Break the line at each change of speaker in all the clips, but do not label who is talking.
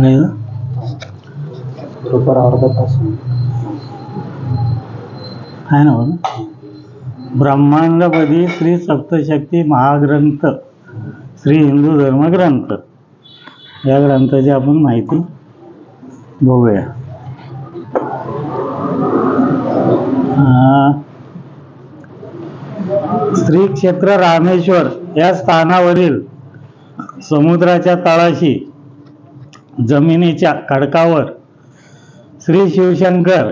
आणि
बरोबर अर्धा तास.
आहे ना ब्रह्मांडपदी श्री सप्तशक्ती महाग्रंथ श्री हिंदू धर्मग्रंथ या ग्रंथाची आपण माहिती बघूया. श्री क्षेत्र रामेश्वर या स्थानावरील समुद्राच्या तळाशी जमिनीच्या खडकावर श्री शिवशंकर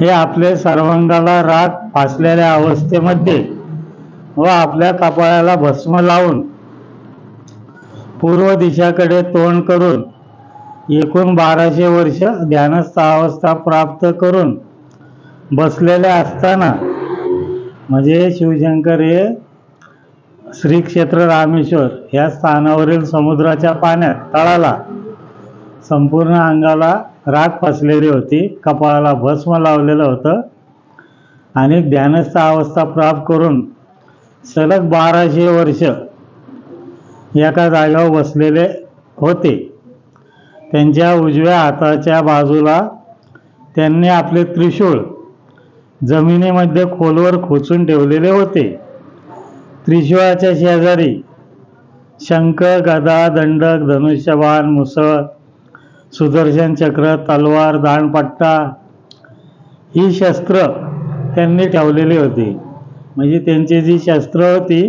हे आपले सर्वांगाला राग फासलेल्या अवस्थेमध्ये व आपल्या कपाळाला भस्म लावून पूर्व दिशाकडे तोंड करून एकूण बाराशे वर्ष ध्यानस्थ अवस्था प्राप्त करून बसलेले असताना म्हणजे शिवशंकर हे श्री क्षेत्र रामेश्वर या स्थानावरील समुद्राच्या पाण्यात तळाला. संपूर्ण अंगाला राख फसलेली होती. कपाळाला भस्म लावलेलं होतं. आणि ध्यानस्थ अवस्था प्राप्त करून सलग बाराशे वर्ष एका जागेवर बसलेले होते. त्यांच्या उजव्या हाताच्या बाजूला त्यांनी आपले त्रिशूळ जमिनीमध्ये खोलवर खोचून ठेवलेले होते. त्रिशूळाच्या शेजारी शंख गदा दंडक धनुष्यबाण मुसळ सुदर्शन चक्र तलवार दाणपट्टा ही शस्त्र त्यांनी ठेवलेली होती. म्हणजे त्यांची जी शस्त्र होती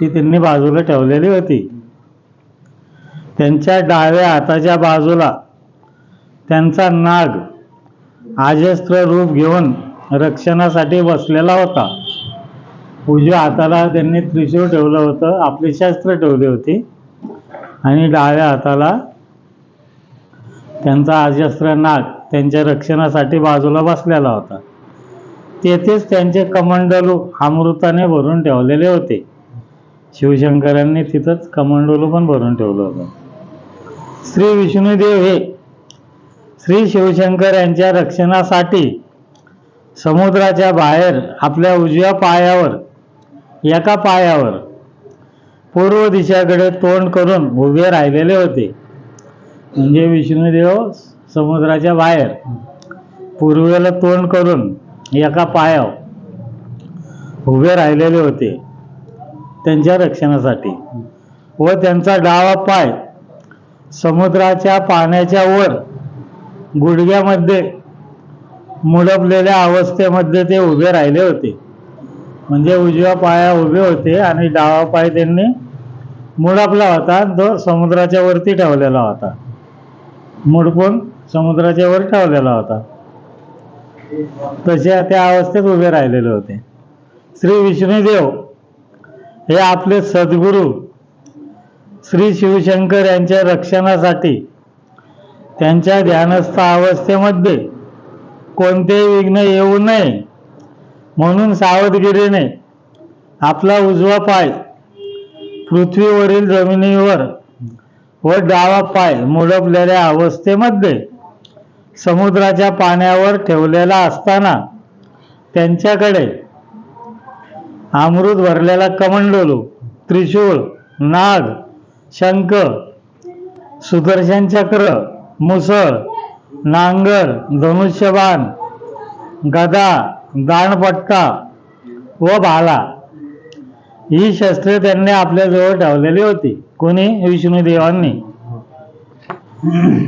ती त्यांनी बाजूला ठेवलेली होती. त्यांच्या डाव्या हाताच्या बाजूला त्यांचा नाग आजस्त्र रूप घेऊन रक्षणासाठी बसलेला होता. उजव्या हाताला त्यांनी त्रिशूळ ठेवलं होतं आपले शास्त्र ठेवले होते. आणि डाव्या हाताला त्यांचा अजस्त्र नाग त्यांच्या रक्षणासाठी बाजूला बसलेला होता. तेथेच त्यांचे कमंडलू अमृताने भरून ठेवलेले होते. शिवशंकरांनी तिथंच कमंडलू पण भरून ठेवलं होतं. श्री विष्णुदेव हे श्री शिवशंकर यांच्या रक्षणासाठी समुद्राच्या बाहेर आपल्या उजव्या पायावर एका पायावर. पूर्व दिशाकडे तोंड करून उभे राहिलेले होते. म्हणजे विष्णुदेव समुद्राच्या बाहेर. पूर्वेला तोंड करून एका पायावर उभे राहिलेले होते. त्यांच्या रक्षणासाठी. व त्यांचा डावा पाय समुद्राच्या पाण्याच्या वर गुडघ्यामध्ये मुडपलेल्या अवस्थेमध्ये ते उभे राहिले होते. म्हणजे उजव्या पाया उभे होते आणि डावा पाय त्यांनी मुडपला होता तो समुद्राच्या वरती ठेवलेला होता. मुडपून समुद्राच्या वर ठेवलेला होता. तसे त्या अवस्थेत उभे राहिलेले होते. श्री विष्णुदेव हे आपले सद्गुरू श्री शिवशंकर यांच्या रक्षणासाठी त्यांच्या ध्यानस्थ अवस्थेमध्ये कोणतेही विघ्न येऊ नये. म्हणून सावधगिरीने आपला उजवा पाय पृथ्वीवरील जमिनीवर व डावा पाय मुडपलेल्या अवस्थेमध्ये समुद्राच्या पाण्यावर ठेवलेला असताना त्यांच्याकडे अमृत भरलेला कमंडोलू त्रिशूळ नाग शंख सुदर्शन चक्र मुसळ नांगर धनुष्यबाण गदा दाणपट्टा व भाला ही शस्त्रे त्यांनी आपल्याजवळ ठेवलेली होती. कोणी? विष्णुदेवांनी.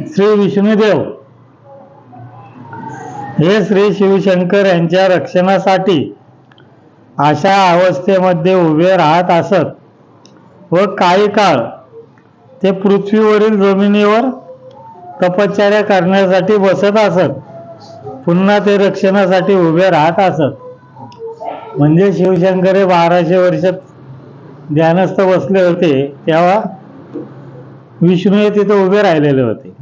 श्री विष्णुदेव. हे श्री शिवशंकर यांच्या रक्षणासाठी अशा अवस्थेमध्ये उभे राहत असत व काही काळ ते पृथ्वीवरील जमिनीवर तपश्चर्या करण्यासाठी बसत असत. पुन्हा ते रक्षणासाठी उभे राहत असत. म्हणजे शिवशंकर हे बाराशे वर्ष ध्यानस्थ बसले होते तेव्हा विष्णू हे तिथे उभे राहिलेले होते.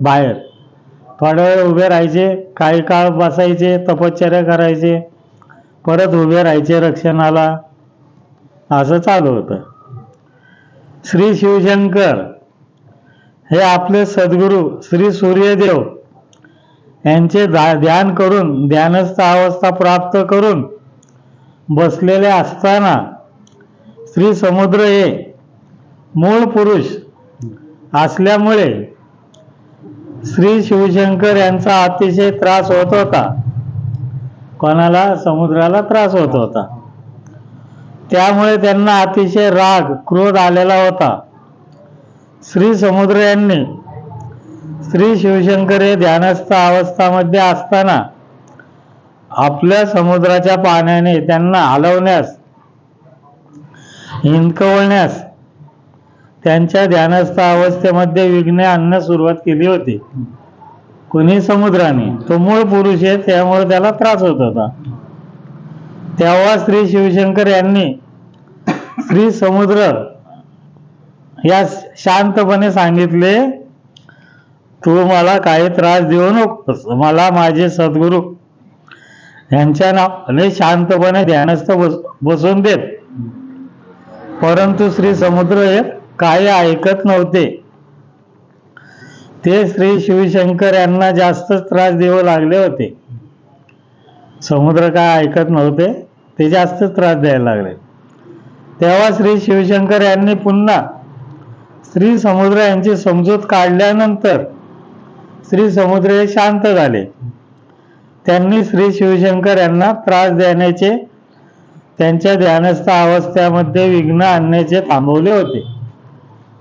बाहेर. थोड्या वेळ उभे राहायचे काही काळ बसायचे तपश्चर्या करायचे परत उभे राहायचे रक्षणाला. असं चालू होतं. श्री शिवशंकर हे आपले सद्गुरू श्री सूर्यदेव यांचे ध्यान करून ध्यानस्थ अवस्था प्राप्त करून बसलेले असताना श्री समुद्र हे मूळ पुरुष असल्यामुळे श्री शिवशंकर यांचा अतिशय त्रास होत होता. कोणाला? समुद्राला त्रास होत होता. त्यामुळे त्यांना अतिशय राग क्रोध आलेला होता. श्री समुद्र यांनी श्री शिवशंकर हे ध्यानस्थ अवस्थामध्ये असताना आपल्या समुद्राच्या पाण्याने त्यांना हलवण्यास हिंदकवळण्यास त्यांच्या ध्यानस्थ अवस्थेमध्ये विघ्ने आणण्यास सुरुवात केली होती. कुणी समुद्राने? तो मूळ पुरुष आहे त्यामुळे त्याला त्रास होत होता. तेव्हा श्री शिवशंकर यांनी श्री समुद्र या शांतपणे सांगितले तू मला काही त्रास देऊ नकोस. मला माझे सद्गुरू यांच्या नावाने शांतपणे ध्यानस्थ बस बसून देत. परंतु श्री समुद्र हे काही ऐकत नव्हते. ते श्री शिवशंकर यांना जास्तच त्रास देऊ लागले होते. समुद्र काय ऐकत नव्हते ते जास्तच त्रास द्यायला लागले. तेव्हा श्री शिवशंकर यांनी पुन्हा श्री समुद्र यांची समजूत काढल्यानंतर श्री समुद्र हे शांत झाले. त्यांनी श्री शिवशंकर यांना त्रास देण्याचे त्यांच्या ध्यानस्थ अवस्थेमध्ये विघ्न आणण्याचे थांबवले होते.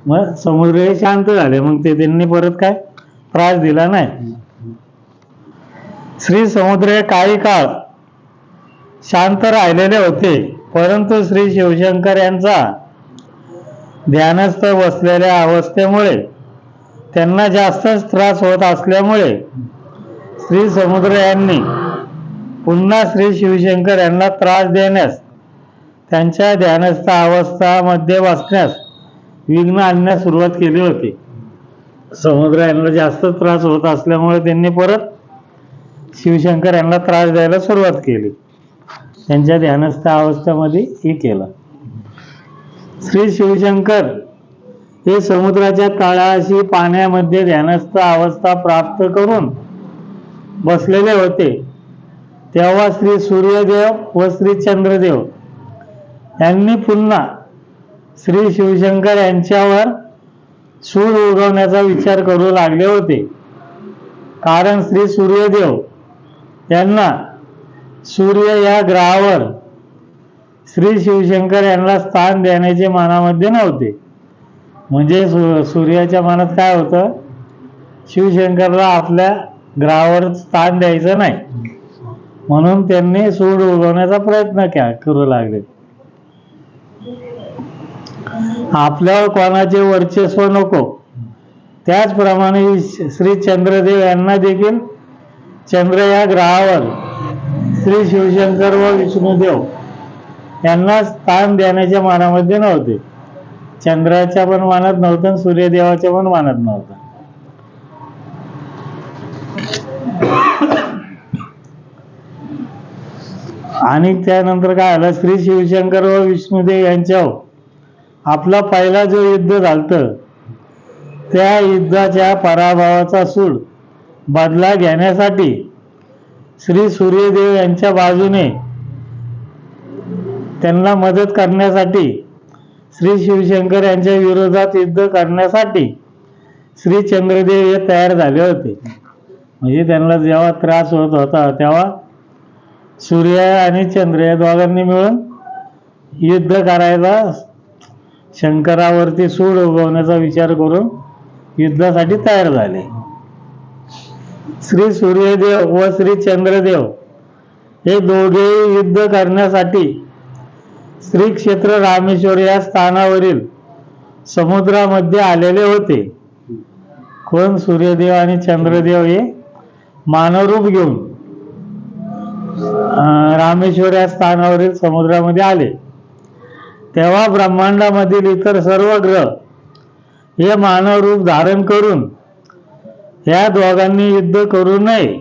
मग समुद्र हे शांत झाले. मग ते त्यांनी परत काय? त्रास दिला नाही. श्री समुद्र हे काही काळ शांत राहिलेले होते. परंतु श्री शिवशंकर यांचा ध्यानस्थ बसलेल्या अवस्थेमुळे त्यांना जास्तच त्रास होत असल्यामुळे श्री समुद्र यांनी पुन्हा श्री शिवशंकर यांना त्रास देण्यास त्यांच्या ध्यानस्थ अवस्थामध्ये बसण्यास विघ्न आणण्यास सुरुवात केली होती. समुद्र यांना जास्त त्रास होत असल्यामुळे त्यांनी परत शिवशंकर यांना त्रास द्यायला सुरुवात केली. त्यांच्या ध्यानस्थ अवस्थेमध्ये हे केलं. श्री शिवशंकर हे समुद्राच्या तळाशी पाण्यामध्ये ध्यानस्थ अवस्था प्राप्त करून बसलेले होते. तेव्हा श्री सूर्यदेव व श्री चंद्रदेव यांनी पुन्हा श्री शिवशंकर यांच्यावर सूर उगवण्याचा विचार करू लागले होते. कारण श्री सूर्यदेव यांना सूर्य या ग्रहावर श्री शिवशंकर यांना स्थान देण्याचे मनामध्ये नव्हते. म्हणजे सूर्याच्या मनात काय होतं? शिवशंकरला आपल्या ग्रहावर स्थान द्यायचं नाही. म्हणून त्यांनी सूड उगवण्याचा प्रयत्न करू लागले. आपल्यावर कोणाचे वर्चस्व नको. त्याचप्रमाणे श्री चंद्रदेव यांना देखील चंद्र या ग्रहावर श्री शिवशंकर व विष्णुदेव यांना स्थान देण्याच्या मनामध्ये नव्हते. चंद्राच्या पण मानत नव्हतं सूर्यदेवाच्या पण मानत नव्हतं. आणि त्यानंतर काय आलं? श्री शिवशंकर व विष्णुदेव यांच्यावर आपला पहिला जो युद्ध झालत त्या युद्धाच्या पराभवाचा सूड बदला घेण्यासाठी श्री सूर्यदेव यांच्या बाजूने त्यांना मदत करण्यासाठी श्री शिवशंकर यांच्या विरोधात युद्ध करण्यासाठी श्री चंद्रदेव हे तयार झाले होते. म्हणजे त्यांना जेव्हा त्रास होत होता तेव्हा सूर्य आणि चंद्र या दोघांनी मिळून युद्ध करायला शंकरावरती सूड उगवण्याचा विचार करून युद्धासाठी तयार झाले. श्री सूर्यदेव व श्री चंद्रदेव हे दोघेही युद्ध करण्यासाठी श्री क्षेत्र रामेश्वर या स्थानावरील समुद्रामध्ये आलेले होते. कोण? सूर्यदेव आणि चंद्रदेव हे मानवरूप घेऊन रामेश्वर या स्थानावरील समुद्रामध्ये आले. तेव्हा ब्रह्मांडामधील इतर सर्व ग्रह हे मानव रूप धारण करून या दोघांनी युद्ध करू नये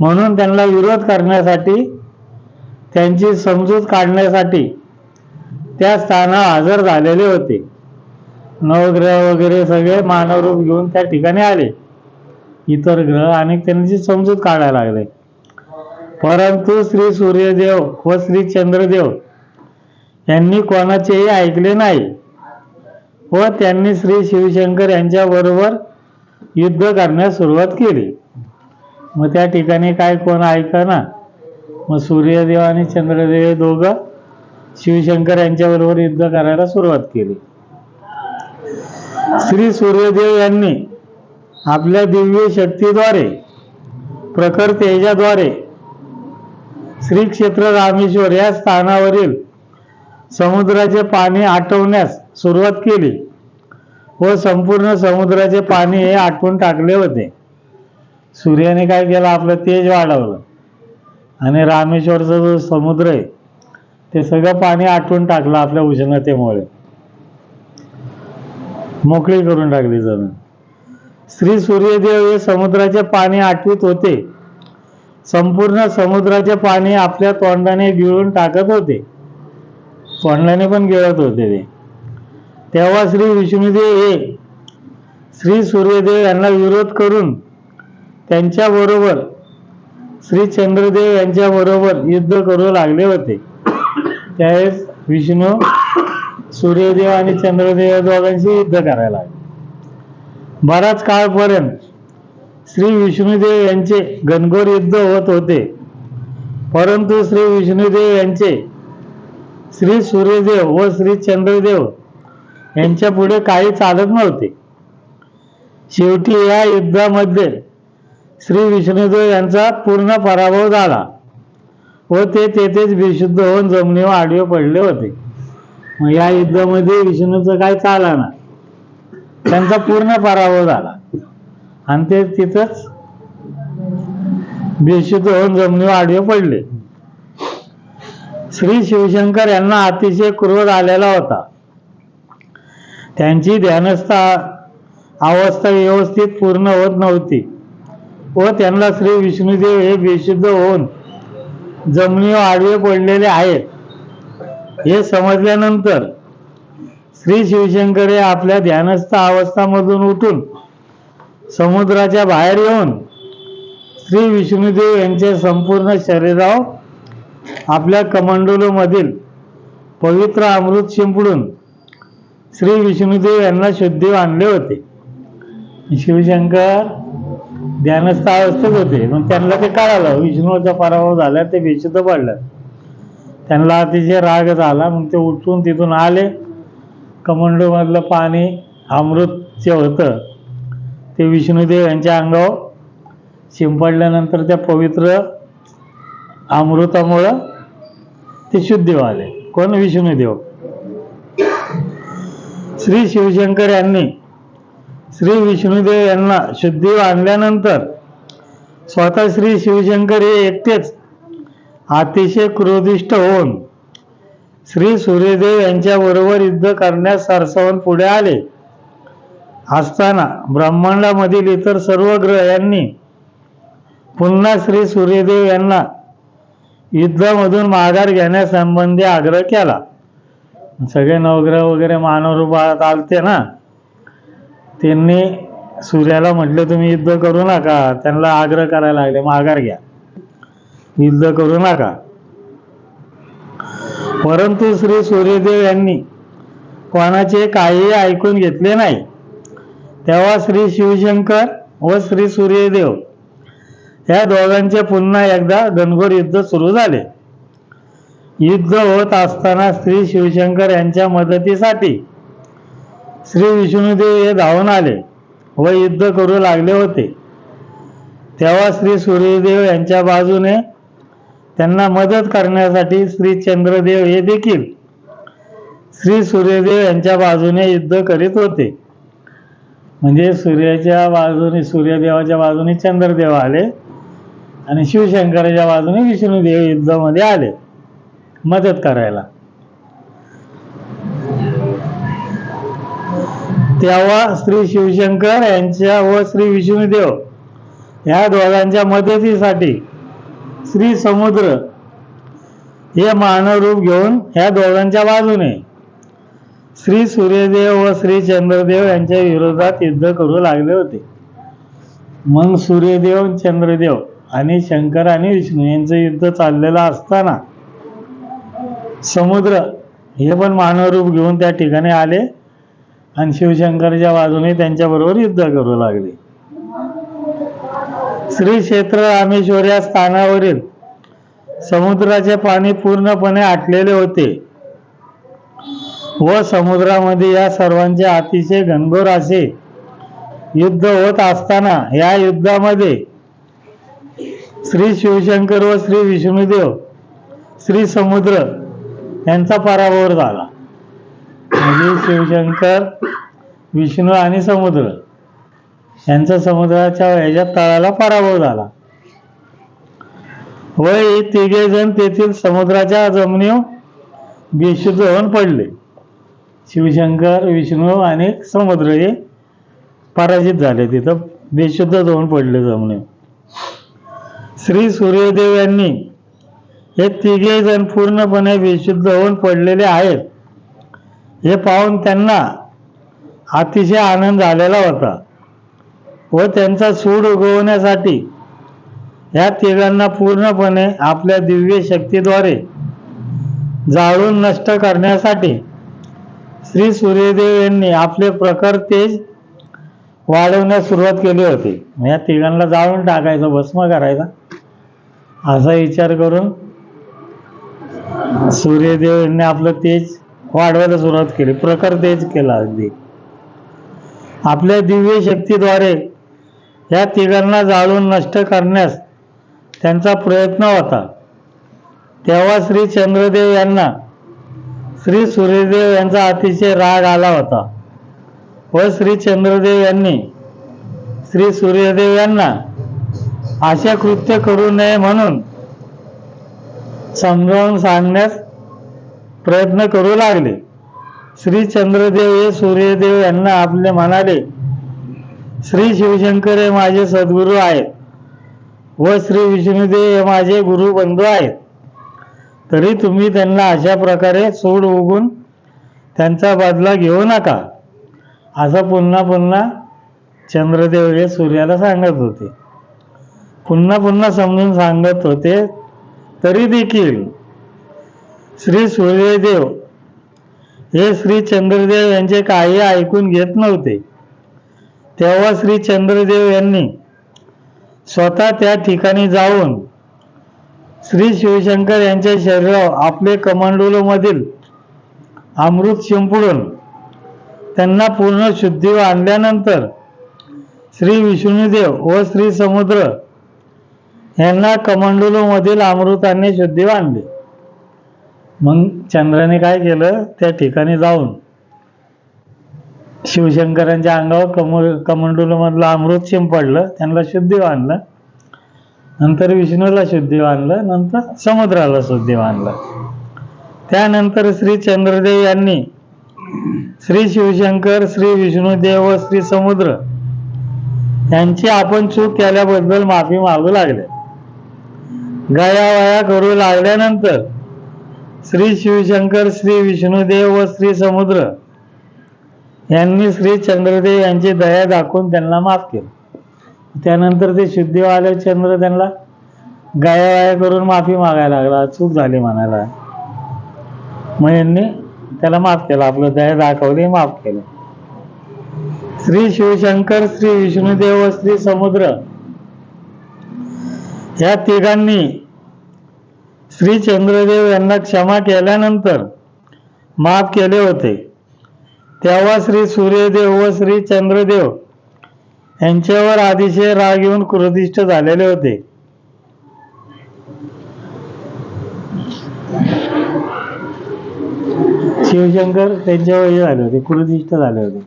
म्हणून त्यांना विरोध करण्यासाठी त्यांची समजूत काढण्यासाठी त्या स्थाना हजर झालेले होते. नवग्रह वगैरे सगळे मानवरूप घेऊन त्या ठिकाणी आले. इतर ग्रह आणि त्यांची समजूत काढायला लागले. परंतु श्री सूर्यदेव व श्री चंद्रदेव यांनी कोणाचेही ऐकले नाही व त्यांनी श्री शिवशंकर यांच्याबरोबर युद्ध करण्यास सुरुवात केली. मग त्या ठिकाणी काय कोण ऐका ना मग सूर्यदेव आणि चंद्रदेव हे दोघं शिवशंकर यांच्याबरोबर युद्ध करायला सुरुवात केली. श्री सूर्यदेव यांनी आपल्या दिव्य शक्तीद्वारे प्रखर तेजाद्वारे श्री क्षेत्र रामेश्वर या स्थानावरील समुद्राचे पाणी आटवण्यास सुरुवात केली व संपूर्ण समुद्राचे पाणी हे आटवून टाकले होते. सूर्याने काय केलं? आपलं तेज वाढवलं. आणि रामेश्वरचा जो समुद्र आहे ते सगळं पाणी आटवून टाकलं आपल्या उष्णतेमुळे. मोकळी करून टाकली जमीन. श्री सूर्यदेव हे समुद्राचे पाणी आटवीत होते. संपूर्ण समुद्राचे पाणी आपल्या तोंडाने गिळून टाकत होते. तोंडाने पण गिळत होते ते. तेव्हा श्री विष्णुदेव हे श्री सूर्यदेव यांना विरोध करून त्यांच्याबरोबर श्री चंद्रदेव यांच्या बरोबर युद्ध करू लागले होते. त्यावेळेस विष्णू सूर्यदेव आणि चंद्रदेव दोघांशी युद्ध करायला लागले बराच काळपर्यंत श्री विष्णुदेव यांचे घनघोर युद्ध होत होते. परंतु श्री विष्णुदेव यांचे श्री सूर्यदेव व श्री चंद्रदेव यांच्या पुढे काही चालत नव्हते. शेवटी या युद्धामध्ये श्री विष्णुदेव यांचा पूर्ण पराभव झाला व ते तेथेच बेशुद्ध होऊन जमिनीवर आडवे पडले होते. मग या युद्धामध्ये विष्णूचं काय चाला ना त्यांचा पूर्ण पराभव झाला. आणि ते तिथंच बेशुद्ध होऊन जमिनीवर आडवे पडले. श्री शिवशंकर यांना अतिशय क्रोध आलेला होता. त्यांची ध्यानस्थ अवस्था व्यवस्थित पूर्ण होत नव्हती. व त्यांना श्री विष्णुदेव हे बेशुद्ध होऊन जमिनीवर आडवे पडलेले आहेत. हे समजल्यानंतर श्री शिवशंकर हे आपल्या ध्यानस्थ अवस्थामधून उठून समुद्राच्या बाहेर येऊन श्री विष्णुदेव यांच्या संपूर्ण शरीरावर आपल्या कमंडोलोमधील पवित्र अमृत शिंपडून श्री विष्णुदेव यांना शुद्धी आणले होते. शिवशंकर ध्यानस्थ अवस्थेत होते. मग त्यांना ते कळालं. विष्णूचा पराभव झाला ते बेशुद्ध पडलं. त्यांना अतिशय राग झाला. मग ते उठून तिथून आले. कमंडोमधलं पाणी अमृत जे होतं ते विष्णुदेव यांच्या अंगावर शिंपडल्यानंतर त्या पवित्र अमृतामुळं ते शुद्ध आले कोण? विष्णुदेव श्री शिवशंकर यांनी श्री विष्णुदेव यांना शुद्धी आणल्यानंतर स्वतः श्री शिवशंकर हे एकटेच अतिशय क्रोधिष्ट होऊन श्री सूर्यदेव यांच्याबरोबर युद्ध करण्यास सरसवून पुढे आले. असताना ब्रह्मांडामधील इतर सर्व ग्रह यांनी पुन्हा श्री सूर्यदेव यांना युद्धामधून माघार घेण्यासंबंधी आग्रह केला. सगळे नवग्रह वगैरे मानवरूपात आलते ना. त्यांनी सूर्याला म्हटले तुम्ही युद्ध करू नका. त्यांना आग्रह करायला लागले माघार घ्या. युद्ध करू नका. परंतु श्री सूर्यदेव यांनी कोणाचे काहीही ऐकून घेतले नाही. तेव्हा श्री शिवशंकर व श्री सूर्यदेव या दोघांचे पुन्हा एकदा घनघोर युद्ध सुरू झाले. युद्ध होत असताना श्री शिवशंकर यांच्या मदतीसाठी श्री विष्णुदेव हे धावून आले व युद्ध करू लागले होते. तेव्हा श्री सूर्यदेव यांच्या बाजूने त्यांना मदत करण्यासाठी श्री चंद्रदेव हे देखील श्री सूर्यदेव यांच्या बाजूने युद्ध करीत होते. म्हणजे सूर्याच्या बाजूने सूर्यदेवाच्या बाजूने चंद्रदेव आले आणि शिवशंकराच्या बाजूने विष्णुदेव युद्धामध्ये आले मदत करायला. तेव्हा श्री शिवशंकर यांच्या व श्री विष्णुदेव ह्या दोघांच्या मदतीसाठी श्री समुद्र हे मानव रूप घेऊन ह्या दोघांच्या बाजूने श्री सूर्यदेव व श्री चंद्रदेव यांच्या विरोधात युद्ध करू लागले होते. मग सूर्यदेव चंद्रदेव आणि शंकर आणि विष्णू यांचं युद्ध चाललेलं असताना समुद्र हे पण मानव रूप घेऊन त्या ठिकाणी आले. आणि शिवशंकरच्या बाजूने त्यांच्याबरोबर युद्ध करू लागले. श्री क्षेत्र रामेश्वर या स्थानावरील समुद्राचे पाणी पूर्णपणे आटलेले होते व समुद्रामध्ये या सर्वांचे अतिशय घनघोर असे युद्ध होत असताना या युद्धामध्ये श्री शिवशंकर व श्री विष्णुदेव श्री समुद्र यांचा पराभव झाला. म्हणजे शिवशंकर विष्णू आणि समुद्र. यांचा समुद्राच्या ह्याच्या तळाला पराभव झाला. व हे तिघे जण तेथील समुद्राच्या जमिनीवर बेशुद्ध होऊन पडले. शिवशंकर विष्णू आणि समुद्र हे पराजित झाले. तिथं बेशुद्ध होऊन पडले जमणे श्री सूर्यदेव यांनी हे तिघे जण पूर्णपणे बेशुद्ध होऊन पडलेले आहेत. हे पाहून त्यांना अतिशय आनंद झालेला होता व त्यांचा सूड उगवण्यासाठी या तिघांना पूर्णपणे आपल्या दिव्य शक्तीद्वारे जाळून नष्ट करण्यासाठी श्री सूर्यदेव यांनी आपले प्रखर तेज वाढवण्यास सुरुवात केली होती. या तिघांना जाळून टाकायचं भस्म करायचा असा विचार करून सूर्यदेव यांनी आपलं तेज वाढवायला सुरुवात केली. प्रखर तेज केला अगदी. आपल्या दिव्य शक्तीद्वारे या तिघांना जाळून नष्ट करण्यास त्यांचा प्रयत्न होता. तेव्हा श्री चंद्रदेव यांना श्री सूर्यदेव यांचा अतिशय राग आला होता व श्री चंद्रदेव यांनी श्री सूर्यदेव यांना अशा कृत्य करू नये म्हणून समजावून सांगण्यास प्रयत्न करू लागले. श्री चंद्रदेव हे सूर्यदेव यांना आपले म्हणाले श्री शिवशंकर हे माझे सद्गुरू आहेत व श्री विष्णुदेव हे माझे गुरु बंधू आहेत. तरी तुम्ही त्यांना अशा प्रकारे सोड उगून त्यांचा बदला घेऊ नका. असं पुन्हा पुन्हा चंद्रदेव हे सूर्याला सांगत होते. पुन्हा पुन्हा समजून सांगत होते तरी देखील श्री सूर्यदेव. हे श्री चंद्रदेव यांचे काही ऐकून घेत नव्हते. तेव्हा श्री चंद्रदेव यांनी स्वतः त्या ठिकाणी जाऊन श्री शिवशंकर यांच्या शरीरावर आपले कमांडोलोमधील अमृत शिंपडून त्यांना पूर्ण शुद्धी आणल्यानंतर श्री विष्णुदेव व श्री समुद्र यांना कमंडलूमधील अमृताने शुद्धी आणली. मग चंद्राने काय केलं? त्या ठिकाणी जाऊन शिवशंकरांच्या अंगावर कमल कमंडुलमधलं अमृत शिंपडलं त्यांना शुद्धी आणलं नंतर विष्णूला शुद्धी आणलं नंतर समुद्राला शुद्धी आणलं त्यानंतर श्री चंद्रदेव यांनी श्री शिवशंकर श्री विष्णुदेव व श्री समुद्र यांची आपण चूक केल्याबद्दल माफी मागू लागले. गयावया करू लागल्यानंतर श्री शिवशंकर श्री विष्णुदेव व श्री समुद्र यांनी श्री चंद्रदेव यांची दया दाखवून त्यांना माफ केलं. त्यानंतर ते शुद्धीवाले चंद्र त्यांना गायावाया करून माफी मागायला लागला. चूक झाली म्हणायला. मग यांनी त्याला माफ केलं. आपलं दया दाखवली माफ केलं. श्री शिवशंकर श्री विष्णुदेव व श्री समुद्र या तिघांनी श्री चंद्रदेव यांना क्षमा केल्यानंतर माफ केले होते. तेव्हा श्री सूर्यदेव व श्री चंद्रदेव यांच्यावर अतिशय राग येऊन क्रोधिष्ठ झालेले होते. शिवशंकर त्यांच्यावर हे झाले होते क्रोधिष्ठ झाले होते.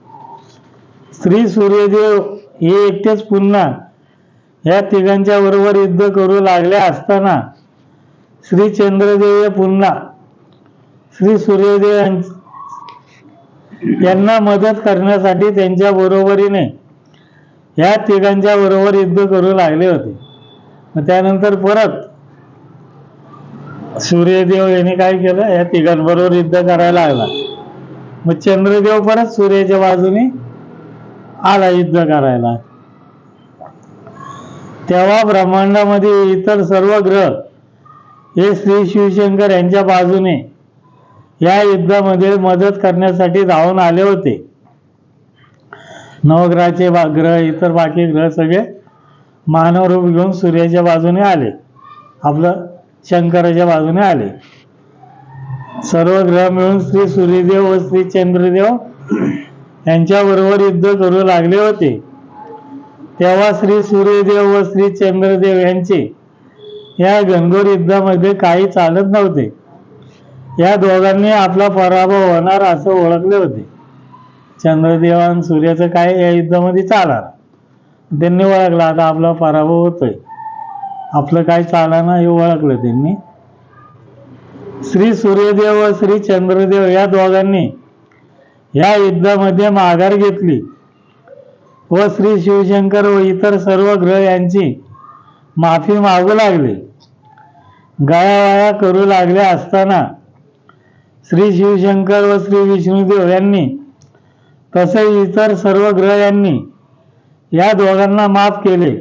श्री सूर्यदेव हे एकटेच पुन्हा या तिघांच्या बरोबर युद्ध करू लागले असताना श्री चंद्रदेव पुन्हा श्री सूर्यदेव यांना मदत करण्यासाठी त्यांच्या बरोबरीने ह्या तिघांच्या बरोबर युद्ध करू लागले होते. मग त्यानंतर परत सूर्यदेव यांनी काय केलं? या तिघांबरोबर युद्ध करायला लागला. मग चंद्रदेव परत सूर्याच्या बाजूने आला युद्ध करायला. तेव्हा ब्रह्मांडामध्ये इतर सर्व ग्रह हे श्री शिवशंकर यांच्या बाजूने या युद्धामध्ये मदत करण्यासाठी धावून आले होते. नवग्रहाचे बा ग्रह इतर बाकी ग्रह सगळे मानव रूप घेऊन सूर्याच्या बाजूने आले. आपलं शंकराच्या बाजूने आले. सर्व ग्रह मिळून श्री सूर्यदेव व श्री चंद्रदेव यांच्याबरोबर युद्ध करू लागले होते. तेव्हा श्री सूर्यदेव व श्री चंद्रदेव यांचे या गंगोर युद्धामध्ये काही चालत नव्हते. या दोघांनी आपला पराभव होणार असं ओळखले होते. चंद्रदेव आणि सूर्याचं काय या युद्धामध्ये चालणार? त्यांनी ओळखलं आता आपला पराभव होतोय. आपलं काय चालणार हे ओळखलं त्यांनी. श्री सूर्यदेव व श्री चंद्रदेव या दोघांनी या युद्धामध्ये माघार घेतली. व श्री शिवशंकर व इतर सर्व ग्रह यांची माफी मागू लागली. गायावाया करू लागल्या असताना श्री शिवशंकर व श्री विष्णुदेव यांनी तसे इतर सर्व ग्रह यांनी या दोघांना माफ केले.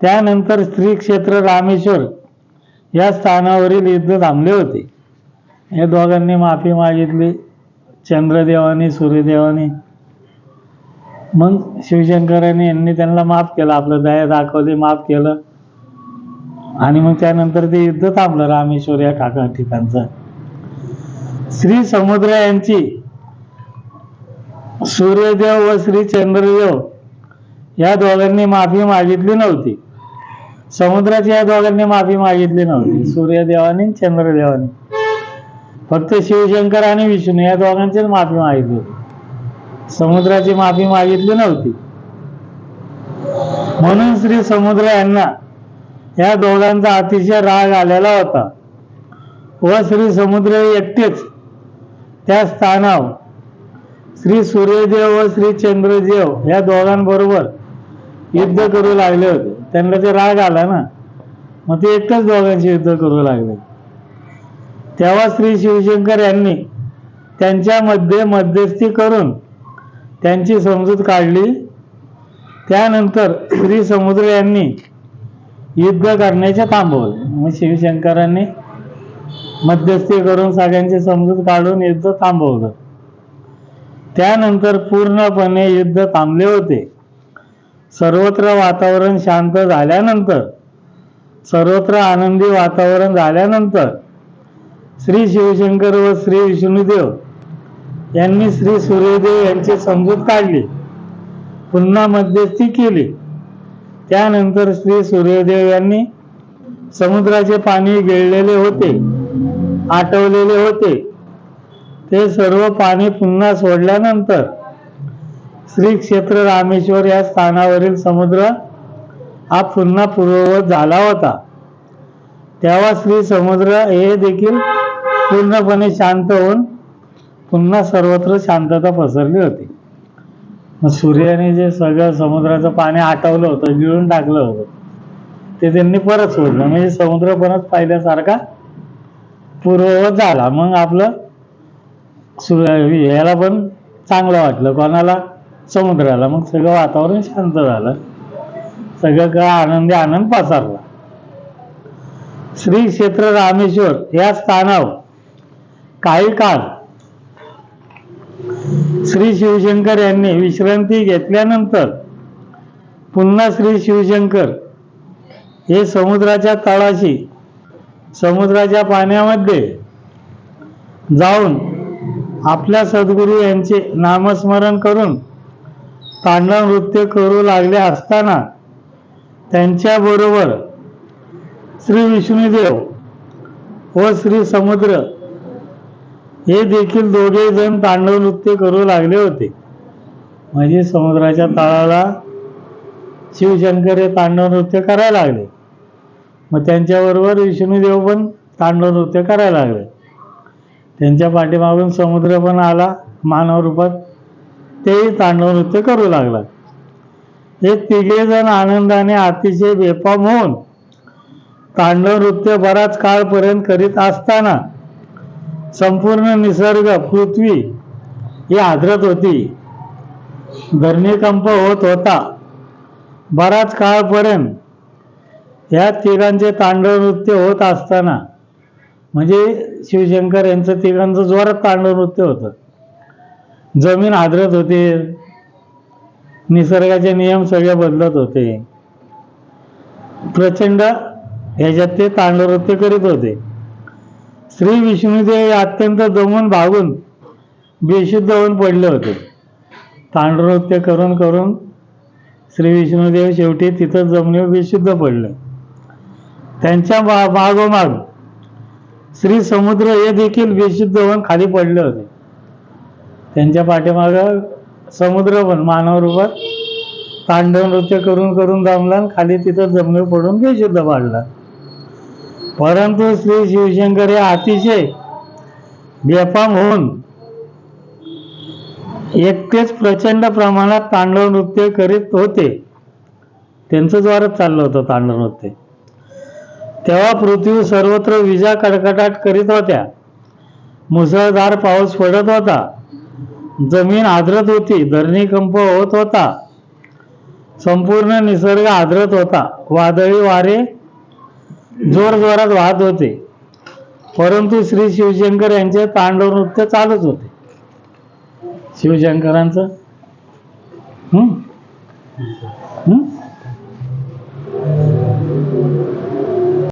त्यानंतर श्री क्षेत्र रामेश्वर या स्थानावरील युद्ध थांबले होते. या दोघांनी माफी मागितली. चंद्रदेवानी सूर्यदेवानी. मग शिवशंकरांनी यांनी त्यांना माफ केलं. आपलं दया दाखवली माफ केलं. आणि मग त्यानंतर ते युद्ध थांबलं रामेश्वर या काका ठिकाणचं. श्री समुद्र यांची सूर्यदेव व श्री चंद्रदेव या दोघांनी माफी मागितली नव्हती. समुद्राची या दोघांनी माफी मागितली नव्हती सूर्यदेवानी चंद्रदेवाने चंद्रदेवानी. फक्त शिवशंकर आणि विष्णू या दोघांचीच माफी मागितली होती. समुद्राची माफी मागितली नव्हती. म्हणून श्री समुद्र यांना या दोघांचा अतिशय राग आलेला होता. व श्री समुद्र एकटेच. त्या स्थानावर श्री सूर्यदेव व श्री चंद्रदेव या दोघांबरोबर युद्ध करू लागले होते. त्यांना ते राग आला ना. मग ते एकटंच दोघांशी युद्ध करू लागले. तेव्हा श्री शिवशंकर यांनी त्यांच्यामध्ये मध्यस्थी करून त्यांची समजूत काढली. त्यानंतर श्री समुद्र यांनी युद्ध करण्याचे थांबवले मग शिवशंकरांनी मध्यस्थी करून सगळ्यांची समजूत काढून युद्ध थांबवलं. त्यानंतर पूर्णपणे युद्ध थांबले होते. सर्वत्र वातावरण शांत झाल्यानंतर सर्वत्र आनंदी वातावरण झाल्यानंतर श्री शिवशंकर व श्री विष्णुदेव यांनी श्री सूर्यदेव यांची समजूत काढली. पुन्हा मध्यस्थी केली. त्यानंतर श्री सूर्यदेव यांनी समुद्राचे पाणी गिळलेले होते आटवलेले होते. ते सर्व पाणी पुन्हा सोडल्यानंतर श्री क्षेत्र रामेश्वर या स्थानावरील समुद्र हा पुन्हा पूर्ववत झाला होता. तेव्हा श्री समुद्र हे देखील पूर्णपणे शांत होऊन पुन्हा सर्वत्र शांतता पसरली होती. मग सूर्याने जे सगळं समुद्राचं पाणी आटवलं होतं गिळून टाकलं होतं ते त्यांनी परत सोडलं. म्हणजे समुद्र परत पाहिल्यासारखा पूर्ववत झाला. मग आपलं सूर्य याला पण चांगलं वाटलं. कोणाला? समुद्राला. मग सगळं वातावरण शांत झालं. सगळं का आनंदी आनंद पसरला. श्री क्षेत्र रामेश्वर या स्थानावर काही काळ श्री शिवशंकर यांनी विश्रांती घेतल्यानंतर पुन्हा श्री शिवशंकर हे समुद्राच्या तळाशी समुद्राच्या पाण्यामध्ये जाऊन आपल्या सद्गुरू यांचे नामस्मरण करून तांडव नृत्य करू लागले असताना त्यांच्याबरोबर श्री विष्णुदेव व श्री समुद्र हे देखील दोघे जण तांडव नृत्य करू लागले होते. म्हणजे समुद्राच्या तळाला शिवशंकर हे तांडव नृत्य करायला लागले. मग त्यांच्याबरोबर विष्णुदेव पण तांडव नृत्य करायला लागले. त्यांच्या पाठीमागून समुद्र पण आला मानव रूपात. तेही तांडव नृत्य करू लागला. हे तिघे जण आनंदाने अतिशय बेफाम होऊन तांडव नृत्य बराच काळपर्यंत करीत असताना संपूर्ण निसर्ग पृथ्वी ही आदरत होती. धरणीकंप होत होता. बराच काळपर्यंत या तिघांचे तांडव नृत्य होत असताना म्हणजे शिवशंकर यांचं तिघांचं जोरात तांडव नृत्य होतं. जमीन आदरत होते. निसर्गाचे नियम सगळे बदलत होते. प्रचंड ह्याच्यात ते तांडवनृत्य करीत होते. श्री विष्णुदेव हे अत्यंत दमून भागून बेशुद्ध होऊन पडले होते. तांडनृत्य करून करून श्री विष्णुदेव शेवटी तिथं जमिनीवर बेशुद्ध पडलं. त्यांच्या मा- मागोमाग श्री समुद्र हे देखील बेशुद्ध होऊन खाली पडले होते. त्यांच्या पाठीमागं समुद्र पण मानव रूपात तांडव नृत्य करून करून दमला आणि खाली तिथं जमिनीवर पडून बेशुद्ध पाडला परंतु श्री शिवशंकर हे अतिशय बेफाम होऊन एकटेच प्रचंड प्रमाणात तांडव नृत्य करीत होते. त्यांचं जोरात चाललं होतं तांडव नृत्य. तेव्हा पृथ्वी सर्वत्र विजा कडकडाट करीत होत्या. मुसळधार पाऊस पडत होता. जमीन आदरत होती. धरणीकंप होत होता. संपूर्ण निसर्ग आदरत होता. वादळी वारे जोर जोरात वाहत होते. परंतु श्री शिवशंकर यांचे तांडव नृत्य चालत होते. शिवशंकरांचं?